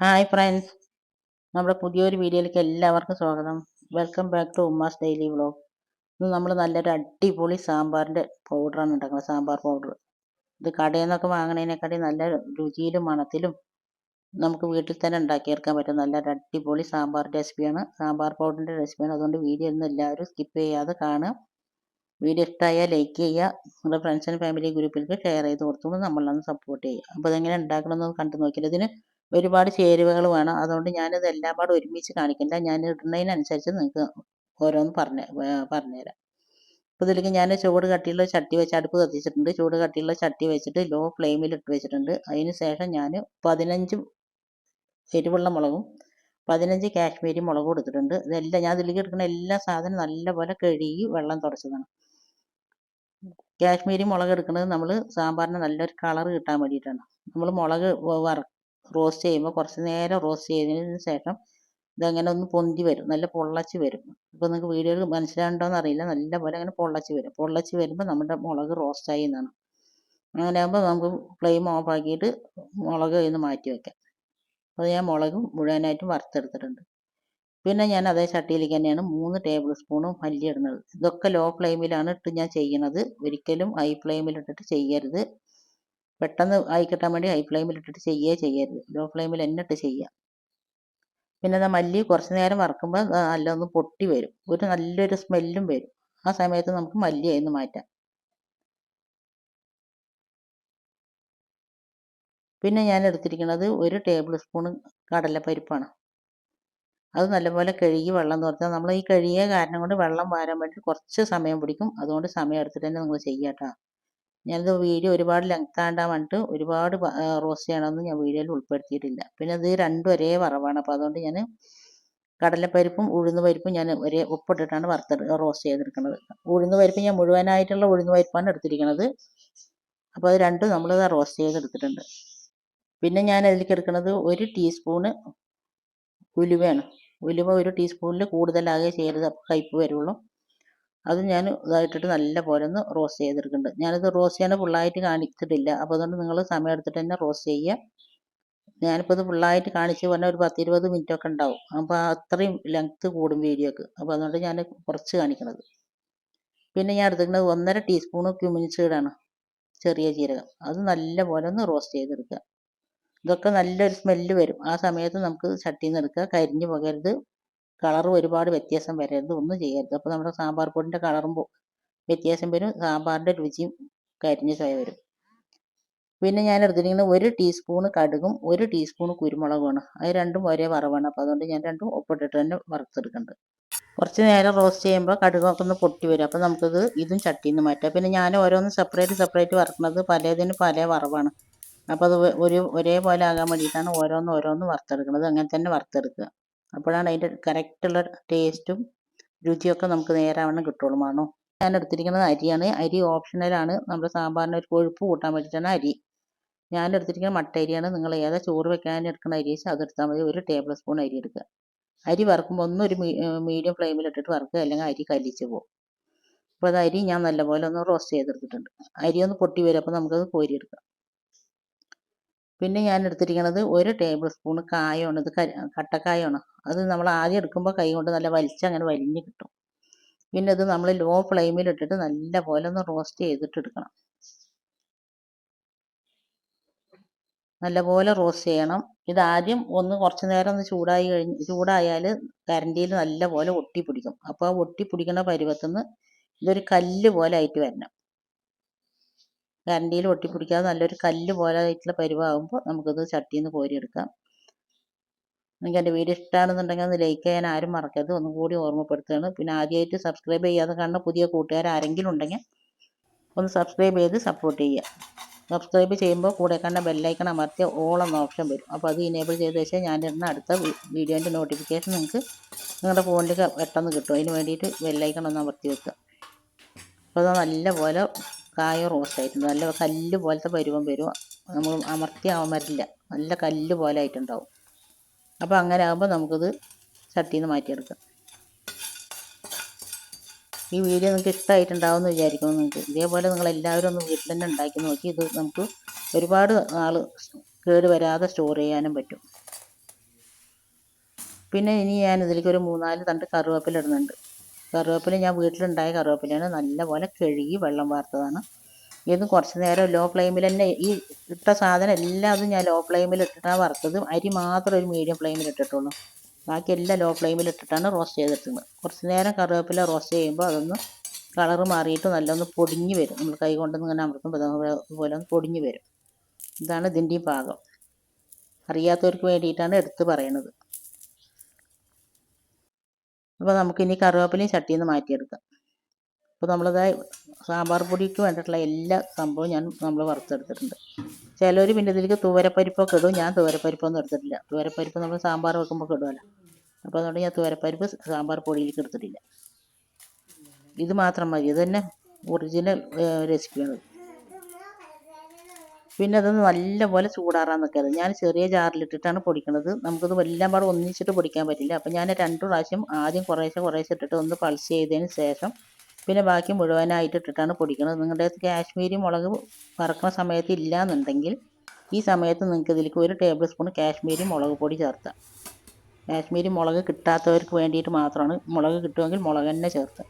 Hi friends നമ്മുടെ പുതിയൊരു വീഡിയോയിലേക്ക് എല്ലാവർക്കും സ്വാഗതം. വെൽക്കം ബാക്ക് ടു ഉമ്മാസ് ഡെയിലി വ്ളോഗ് ഇന്ന് നമ്മൾ നല്ലൊരു അടിപൊളി സാമ്പാറിന്റെ പൗഡറാണ് ഉണ്ടാക്കുന്നത്. സാമ്പാർ പൗഡർ ഇത് കടയിൽ നിന്നൊക്കെ വാങ്ങണതിനെക്കാട്ടി നല്ല രുചിയിലും മണത്തിലും നമുക്ക് വീട്ടിൽ തന്നെ ഉണ്ടാക്കിയെടുക്കാൻ പറ്റും നല്ലൊരു അടിപൊളി സാമ്പാർ റെസിപ്പിയാണ് സാമ്പാർ പൗഡറിന്റെ റെസിപ്പിയാണ് അതുകൊണ്ട് വീഡിയോ ഒന്നും എല്ലാവരും സ്കിപ്പ് ചെയ്യാതെ കാണുക. വീഡിയോ ഇഷ്ടമായാൽ ലൈക്ക് ചെയ്യുക. നിങ്ങളുടെ ഫ്രണ്ട്സ് ആൻഡ് ഫാമിലി ഗ്രൂപ്പിലേക്ക് ഷെയർ ചെയ്ത് കൊടുത്തുകൊണ്ട് നമ്മളൊന്ന് സപ്പോർട്ട് ചെയ്യുക. അപ്പോൾ അതെങ്ങനെ ഉണ്ടാക്കണമെന്ന് കണ്ടു നോക്കിയാൽ ഇതിന് ഒരുപാട് ചേരുവകൾ വേണം. അതുകൊണ്ട് ഞാനിത് എല്ലാം പാടെ ഒരുമിച്ച് കാണിക്കണ്ട. ഞാൻ ഇടുന്നതിനനുസരിച്ച് നിങ്ങൾക്ക് ഓരോന്ന് പറഞ്ഞ് പറഞ്ഞുതരാം. അപ്പോൾ ഇതിലേക്ക് ഞാൻ ചൂട് കട്ടിയുള്ള ചട്ടി വെച്ച് അടുപ്പ് കത്തിച്ചിട്ടുണ്ട്. ചൂട് കട്ടിയുള്ള ചട്ടി വെച്ചിട്ട് ലോ ഫ്ലെയിമിൽ ഇട്ട് വെച്ചിട്ടുണ്ട്. അതിന് ശേഷം ഞാൻ പതിനഞ്ച് എരിവുള്ള മുളകും പതിനഞ്ച് കാശ്മീരി മുളകും എടുത്തിട്ടുണ്ട്. ഇതെല്ലാം ഞാൻ ഇതിലേക്ക് എടുക്കുന്ന എല്ലാ സാധനവും നല്ലപോലെ കഴുകി വെള്ളം തുടച്ചതാണ്. കാശ്മീരി മുളക് എടുക്കുന്നത് നമ്മൾ സാമ്പാറിന് നല്ലൊരു കളർ കിട്ടാൻ വേണ്ടിയിട്ടാണ്. നമ്മൾ മുളക് വറ റോസ്റ്റ് ചെയ്യുമ്പോൾ കുറച്ച് നേരം റോസ്റ്റ് ചെയ്തതിന് ശേഷം ഇതങ്ങനെ ഒന്ന് പൊന്തി വരും. നല്ല പൊള്ളച്ച് വരും. ഇപ്പോൾ നിങ്ങൾക്ക് വീഡിയോയിൽ മനസ്സിലാവുണ്ടോയെന്ന് അറിയില്ല. നല്ല പോലെ അങ്ങനെ പൊള്ളച്ച് വരും. പൊള്ളച്ച് വരുമ്പോൾ നമ്മുടെ മുളക് റോസ്റ്റായി എന്നാണ്. അങ്ങനെ ആകുമ്പോൾ നമുക്ക് ഫ്ലെയിം ഓഫ് ആക്കിയിട്ട് മുളക് ഇന്ന് മാറ്റി വയ്ക്കാം അപ്പോൾ ഞാൻ മുളകും മുഴുവനായിട്ടും വറുത്തെടുത്തിട്ടുണ്ട്. പിന്നെ ഞാൻ അതേ ചട്ടിയിലേക്ക് തന്നെയാണ് മൂന്ന് ടേബിൾ സ്പൂണും മല്ലി ഇടുന്നത് ഇതൊക്കെ ലോ ഫ്ലെയിമിലാണ് ഇട്ട് ഞാൻ ചെയ്യണത് ഒരിക്കലും ഹൈ ഫ്ലെയിമിൽ ഇട്ടിട്ട് ചെയ്യരുത്. പെട്ടെന്ന് ആയി കിട്ടാൻ വേണ്ടി ഹൈ ഫ്ലെയിമിൽ ഇട്ടിട്ട് ചെയ്യേ ചെയ്യരുത്. ലോ ഫ്ലെയിമിൽ തന്നെ ഇട്ട് ചെയ്യുക. പിന്നെ അത് മല്ലി കുറച്ച് നേരം വറക്കുമ്പോൾ നല്ല ഒന്ന് പൊട്ടി വരും. ഒരു നല്ലൊരു സ്മെല്ലും വരും. ആ സമയത്ത് നമുക്ക് മല്ലി അതിന് മാറ്റാം. പിന്നെ ഞാൻ എടുത്തിരിക്കുന്നത് ഒരു ടേബിൾ സ്പൂൺ കടലപ്പരിപ്പാണ്. അത് നല്ലപോലെ കഴുകി വെള്ളം തുറച്ചാൽ നമ്മൾ ഈ കഴുകിയ കാരണം കൊണ്ട് വെള്ളം വാരാൻ വേണ്ടി കുറച്ച് സമയം പിടിക്കും. അതുകൊണ്ട് സമയം എടുത്തിട്ട് തന്നെ നിങ്ങൾ ചെയ്യാട്ടോ ഞാനിത് വീഡിയോ ഒരുപാട് ലെങ്ത് ആണ്ടാൻ വേണ്ടിട്ട് ഒരുപാട് റോസ്റ്റ് ചെയ്യണമെന്ന് ഞാൻ വീഡിയോയിൽ ഉൾപ്പെടുത്തിയിട്ടില്ല. പിന്നെ ഇത് രണ്ടും ഒരേ വറവാണ്. അപ്പോൾ അതുകൊണ്ട് ഞാൻ കടലപ്പരിപ്പും ഉഴുന്ന് പരിപ്പും ഞാൻ ഒരേ ഉപ്പിട്ടിട്ടാണ് വറുത്ത് റോസ്റ്റ് ചെയ്തെടുക്കുന്നത് ഉഴുന്ന് പരിപ്പ് ഞാൻ മുഴുവനായിട്ടുള്ള ഉഴുന്ന് പരിപ്പാണ് എടുത്തിരിക്കുന്നത് അപ്പോൾ അത് രണ്ടും നമ്മൾ റോസ്റ്റ് ചെയ്തെടുത്തിട്ടുണ്ട്. പിന്നെ ഞാൻ അതിലേക്ക് എടുക്കുന്നത് ഒരു ടീസ്പൂണ് ഉലുവയാണ്. ഉലുവ ഒരു ടീസ്പൂണിൽ കൂടുതലാകെ ചെയ്യരുത് അപ്പോൾ കയ്പ്പ് വരുള്ളൂ. അത് ഞാൻ ഇതായിട്ടിട്ട് നല്ല പോലെ ഒന്ന് റോസ്റ്റ് ചെയ്തെടുക്കുന്നുണ്ട്. ഞാനിത് റോസ്റ്റ് ചെയ്യാൻ ഫുള്ളായിട്ട് കാണിച്ചിട്ടില്ല. അപ്പോൾ അതുകൊണ്ട് നിങ്ങൾ സമയം എടുത്തിട്ട് തന്നെ റോസ്റ്റ് ചെയ്യുക. ഞാനിപ്പോൾ ഇത് ഫുള്ളായിട്ട് കാണിച്ച് പറഞ്ഞാൽ ഒരു പത്തിരുപത് മിനിറ്റ് ഒക്കെ ഉണ്ടാവും അപ്പോൾ അത്രയും ലെങ്ത്ത് കൂടും വീഡിയോക്ക്. അപ്പോൾ അതുകൊണ്ട് ഞാൻ കുറച്ച് കാണിക്കുന്നത് പിന്നെ ഞാൻ എടുത്തിരിക്കുന്നത് ഒന്നര ടീസ്പൂൺ ക്യുമിൻസീഡാണ് ചെറിയ ജീരകം. അത് നല്ല പോലെ ഒന്ന് റോസ്റ്റ് ചെയ്തെടുക്കുക. ഇതൊക്കെ നല്ലൊരു സ്മെല്ല് വരും. ആ സമയത്ത് നമുക്ക് ചട്ടിയിൽ നിന്ന് എടുക്കുക. കരിഞ്ഞു പോകരുത്. കളറും ഒരുപാട് വ്യത്യാസം വരരുത്. ഒന്നും ചെയ്യരുത്. അപ്പോൾ നമ്മുടെ സാമ്പാർ പൊടിന്റെ കളറും വ്യത്യാസം വരും. സാമ്പാറിന്റെ രുചിയും കരിഞ്ഞ ചായ വരും. പിന്നെ ഞാൻ എടുത്തിരിക്കുന്നത് ഒരു ടീസ്പൂണ് കടുകും ഒരു ടീസ്പൂണ് കുരുമുളകുമാണ്. അത് രണ്ടും ഒരേ വറവാണ്. അപ്പോൾ അതുകൊണ്ട് ഞാൻ രണ്ടും ഒപ്പിട്ടിട്ട് തന്നെ വറുത്തെടുക്കുന്നുണ്ട്. കുറച്ച് നേരം റോസ്റ്റ് ചെയ്യുമ്പോൾ കടുകൊക്കെ ഒന്ന് പൊട്ടി വരും. അപ്പോൾ നമുക്കത് ഇതും ചട്ടിയിൽ നിന്ന് മാറ്റാം. പിന്നെ ഞാൻ ഓരോന്ന് സെപ്പറേറ്റ് സെപ്പറേറ്റ് വറുക്കുന്നത് പലതിന് പല വറവാണ്. അപ്പോൾ അത് ഒരു ഒരേപോലെ ആകാൻ വേണ്ടിയിട്ടാണ് ഓരോന്ന് ഓരോന്ന് വറുത്തെടുക്കുന്നത്. അങ്ങനെ തന്നെ വറുത്തെടുക്കുക. അപ്പോഴാണ് അതിന്റെ കറക്റ്റുള്ള ടേസ്റ്റും രുചിയൊക്കെ നമുക്ക് നേരാവണ്ണം കിട്ടുള്ളൂ മാണോ. ഞാൻ എടുത്തിരിക്കുന്നത് അരിയാണ്. അരി ഓപ്ഷണലാണ് നമ്മുടെ സാമ്പാറിന് ഒരു കൊഴുപ്പ് കൂട്ടാൻ വേണ്ടിയിട്ടാണ് അരി. ഞാൻ എടുത്തിരിക്കുന്ന മട്ട അരിയാണ്. നിങ്ങൾ ഏതാ ചോറ് വെക്കാൻ എടുക്കുന്ന അരി വെച്ചാൽ അതെടുത്താൽ മതി. ഒരു ടേബിൾ സ്പൂൺ അരി എടുക്കുക. അരി വറുക്കുമ്പോൾ ഒന്നും ഒരു മീഡിയം ഫ്ലെയിമിൽ ഇട്ടിട്ട് വറുക്കുക. അല്ലെങ്കിൽ അരി കല്ലിച്ച് പോകും. അപ്പോൾ അത് അരി ഞാൻ നല്ലപോലെ ഒന്ന് റോസ്റ്റ് ചെയ്തെടുത്തിട്ടുണ്ട്. അരി ഒന്ന് പൊട്ടി വരും. അപ്പോൾ നമുക്കത് കോരിയെടുക്കാം. പിന്നെ ഞാൻ എടുത്തിരിക്കുന്നത് ഒരു ടേബിൾ സ്പൂൺ കായമാണ് ഇത് കട്ടക്കായമാണ് അത് നമ്മൾ ആദ്യം എടുക്കുമ്പോൾ കൈ കൊണ്ട് നല്ല വലിച്ച് അങ്ങനെ വലിഞ്ഞ് കിട്ടും. പിന്നെ ഇത് നമ്മൾ ലോ ഫ്ലെയിമിൽ ഇട്ടിട്ട് നല്ല പോലെ ഒന്ന് റോസ്റ്റ് ചെയ്തിട്ട് എടുക്കണം. നല്ലപോലെ റോസ്റ്റ് ചെയ്യണം. ഇത് ആദ്യം ഒന്ന് കുറച്ച് നേരം ഒന്ന് ചൂടായി കഴിഞ്ഞ് ചൂടായാൽ കരണ്ടിയിൽ നല്ലപോലെ ഒട്ടി പിടിക്കും. അപ്പോൾ ആ ഒട്ടി പിടിക്കുന്ന പരുവത്തുനിന്ന് ഇതൊരു കല്ല് പോലെ ആയിട്ട് വരണം. കരണ്ടിയിൽ ഒട്ടിപ്പിടിക്കാതെ നല്ലൊരു കല്ല് പോലെ ആയിട്ടുള്ള പരുവാകുമ്പോൾ നമുക്കത് ചട്ടിയിൽ നിന്ന് കോരിയെടുക്കാം. നിങ്ങൾക്ക് എന്റെ വീഡിയോ ഇഷ്ടമാണെന്നുണ്ടെങ്കിൽ ഒന്ന് ലൈക്ക് ചെയ്യാൻ ആരും മറക്കരുത്. ഒന്നും കൂടി ഓർമ്മപ്പെടുത്തുകയാണ്. പിന്നെ ആദ്യമായിട്ട് സബ്സ്ക്രൈബ് ചെയ്യാതെ കാണുന്ന പുതിയ കൂട്ടുകാർ ആരെങ്കിലും ഉണ്ടെങ്കിൽ ഒന്ന് സബ്സ്ക്രൈബ് ചെയ്ത് സപ്പോർട്ട് ചെയ്യുക. സബ്സ്ക്രൈബ് ചെയ്യുമ്പോൾ കൂടെ കണ്ട ബെല്ലൈക്കൺ അമർത്തിയ ഓൾ എന്ന ഓപ്ഷൻ വരും. അപ്പോൾ അത് ഇനേബിൾ ചെയ്ത് ശേഷം ഞാൻ ഇടുന്ന അടുത്ത വീഡിയോന്റെ നോട്ടിഫിക്കേഷൻ നിങ്ങൾക്ക് നിങ്ങളുടെ ഫോണിലേക്ക് പെട്ടെന്ന് കിട്ടും. അതിന് വേണ്ടിയിട്ട് ബെല്ലൈക്കൺ ഒന്ന് അമർത്തി വെക്കുക. അപ്പോൾ നല്ല നല്ലപോലെ കായ റോസ്റ്റ് ആയിട്ടുണ്ട് നല്ല കല്ല് പോലത്തെ പരുവം വരും. നമ്മൾ അമർത്തി അമരില്ല നല്ല കല്ല് പോലെ ആയിട്ടുണ്ടാവും. അപ്പോൾ അങ്ങനെ ആകുമ്പോൾ നമുക്കിത് ചട്ടിയിൽ നിന്ന് മാറ്റിയെടുക്കാം. ഈ വീഡിയോ നിങ്ങൾക്ക് ഇഷ്ടമായിട്ടുണ്ടാവും എന്ന് വിചാരിക്കുന്നു നിങ്ങൾക്ക്. ഇതേപോലെ നിങ്ങൾ എല്ലാവരും ഒന്ന് വീട്ടിൽ തന്നെ ഉണ്ടാക്കി നോക്കി. ഇത് നമുക്ക് ഒരുപാട് നാൾ കേട് വരാതെ സ്റ്റോർ ചെയ്യാനും പറ്റും. പിന്നെ ഇനി ഞാൻ ഇതിലേക്ക് ഒരു മൂന്നാൽ തണ്ട് കറിവേപ്പില ഇടുന്നുണ്ട്. കറിവേപ്പില ഞാൻ വീട്ടിലുണ്ടായ കറിവേപ്പിലയാണ് നല്ലപോലെ കഴുകി വെള്ളം വാർത്തതാണ്. ഇത് കുറച്ച് നേരം ലോ ഫ്ലെയിമിൽ തന്നെ ഈ ഇട്ട സാധനം എല്ലാതും ഞാൻ ലോ ഫ്ലെയിമിൽ ഇട്ടിട്ടാണ് വറുത്തത്. അരി മാത്രം ഒരു മീഡിയം ഫ്ലെയിമിൽ ഇട്ടിട്ടുള്ളൂ. ബാക്കി എല്ലാം ലോ ഫ്ലെയിമിൽ ഇട്ടിട്ടാണ് റോസ്റ്റ് ചെയ്തിട്ടുള്ളത്. കുറച്ച് നേരം കറിവേപ്പില റോസ്റ്റ് ചെയ്യുമ്പോൾ അതൊന്ന് കളർ മാറിയിട്ട് നല്ലൊന്ന് പൊടിഞ്ഞ് വരും. നമ്മൾ കൈ കൊണ്ടൊന്ന് ഇങ്ങനെ അമർത്തുമ്പോൾ അതുപോലെ ഒന്ന് പൊടിഞ്ഞ് വരും. ഇതാണ് ഇതിന്റെയും പാകം അറിയാത്തവർക്ക് വേണ്ടിയിട്ടാണ് എടുത്ത് പറയണത്. അപ്പോൾ നമുക്കിനി കറിവേപ്പിലയും ചട്ടിയിൽ നിന്ന് മാറ്റിയെടുക്കാം. അപ്പോൾ നമ്മളത് സാമ്പാർ പൊടിക്ക് വേണ്ടിയിട്ടുള്ള എല്ലാ സംഭവവും ഞാൻ നമ്മൾ വറുത്തെടുത്തിട്ടുണ്ട്. ചിലർ പിന്നെ ഇതിലേക്ക് തൂവരപ്പരിപ്പൊക്കെ ഇടും. ഞാൻ തൂവരപ്പരിപ്പൊന്നും എടുത്തിട്ടില്ല. തൂവരപ്പരിപ്പ് നമ്മൾ സാമ്പാർ വെക്കുമ്പോൾ ഇടുമല്ലോ അപ്പോൾ അതുകൊണ്ട് ഞാൻ തൂവരപ്പരിപ്പ് സാമ്പാർ പൊടിയിലേക്ക് എടുത്തിട്ടില്ല. ഇത് മാത്രം മതി. ഇത് തന്നെ ഒറിജിനൽ റെസിപ്പിയാണ് പിന്നെ അതൊന്ന് നല്ലപോലെ ചൂടാറാൻ നിൽക്കരുത് ഞാൻ ചെറിയ ജാറിലിട്ടിട്ടാണ് പൊടിക്കണത്. നമുക്കത് എല്ലാം പാടെ ഒന്നിച്ചിട്ട് പൊടിക്കാൻ പറ്റില്ല. അപ്പം ഞാൻ രണ്ട് പ്രാവശ്യം ആദ്യം കുറേശ്ശെ കുറേശ്ശെ ഇട്ടിട്ട് ഒന്ന് പൾസ് ചെയ്തതിന് ശേഷം പിന്നെ ബാക്കി മുഴുവനായിട്ട് ഇട്ടിട്ടാണ് പൊടിക്കുന്നത് നിങ്ങളുടെ കാശ്മീരി മുളക് വറക്കുന്ന സമയത്ത് ഇല്ല എന്നുണ്ടെങ്കിൽ ഈ സമയത്ത് നിങ്ങൾക്ക് ഇതിലേക്ക് ഒരു ടേബിൾ സ്പൂൺ കാശ്മീരി മുളക് പൊടി ചേർത്താം കാശ്മീരി മുളക് കിട്ടാത്തവർക്ക് വേണ്ടിയിട്ട് മാത്രമാണ് മുളക് കിട്ടുമെങ്കിൽ മുളക് തന്നെ ചേർത്താം.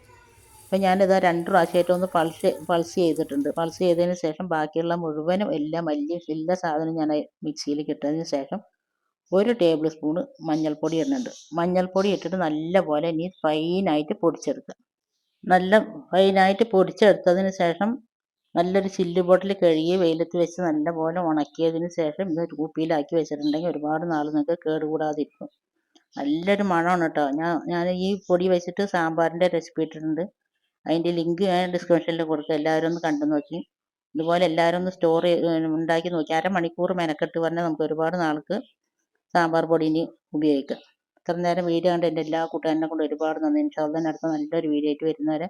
അപ്പോൾ ഞാനിത് രണ്ട് പ്രാവശ്യമായിട്ട് ഒന്ന് പൾസ് പൾസ് ചെയ്തിട്ടുണ്ട്. പൾസ് ചെയ്തതിന് ശേഷം ബാക്കിയുള്ള മുഴുവനും എല്ലാ മല്ലിയും എല്ലാ സാധനവും ഞാൻ മിക്സിയിൽ ഇട്ടതിന് ശേഷം ഒരു ടേബിൾ സ്പൂണ് മഞ്ഞൾപ്പൊടി ഇടുന്നുണ്ട്. മഞ്ഞൾപ്പൊടി ഇട്ടിട്ട് നല്ലപോലെ ഇനി ഫൈനായിട്ട് പൊടിച്ചെടുക്കുക. നല്ല ഫൈനായിട്ട് പൊടിച്ചെടുത്തതിന് ശേഷം നല്ലൊരു ചില്ല് ബോട്ടിൽ കഴുകി വെയിലത്ത് വെച്ച് നല്ലപോലെ ഉണക്കിയതിന് ശേഷം ഇത് കുപ്പിയിലാക്കി വെച്ചിട്ടുണ്ടെങ്കിൽ ഒരുപാട് നാൾ നിങ്ങൾക്ക് കേടുകൂടാതിരിക്കും. നല്ലൊരു മണമാണ് കേട്ടോ. ഞാൻ ഞാൻ ഈ പൊടി വെച്ചിട്ട് സാമ്പാറിന്റെ റെസിപ്പി ഇട്ടിട്ടുണ്ട്. അതിന്റെ ലിങ്ക് ഞാൻ ഡിസ്ക്രിപ്ഷനിൽ കൊടുക്കുക എല്ലാവരും ഒന്ന് കണ്ടു നോക്കി. ഇതുപോലെ എല്ലാവരും ഒന്ന് സ്റ്റോർ ഉണ്ടാക്കി നോക്കി. അരമണിക്കൂർ മെനക്കെട്ട് പറഞ്ഞാൽ നമുക്ക് ഒരുപാട് നാൾക്ക് സാമ്പാർ പൊടി ഇനി ഉപയോഗിക്കാം. ഇത്ര നേരം വീഡിയോ കണ്ട് എന്റെ എല്ലാ കൂട്ടുകാരനെ കൊണ്ട് ഒരുപാട് നന്ദി. ഇൻഷാല്ല അടുത്ത നല്ലൊരു വീഡിയോ ആയിട്ട് വരുന്നവരെ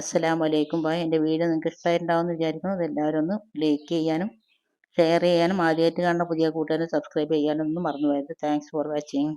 അസ്സലാമു അലൈക്കും. ബായ് എന്റെ വീഡിയോ നിങ്ങൾക്ക് ഇഷ്ടമായിട്ടുണ്ടാവുമെന്ന് വിചാരിക്കുന്നു. അതെല്ലാവരും ഒന്ന് ലൈക്ക് ചെയ്യാനും ഷെയർ ചെയ്യാനും ആദ്യമായിട്ട് കാണുന്ന പുതിയ കൂട്ടുകാരെ സബ്സ്ക്രൈബ് ചെയ്യാനും ഒന്നും മറന്നു പോയത് താങ്ക്സ് ഫോർ വാച്ചിങ്.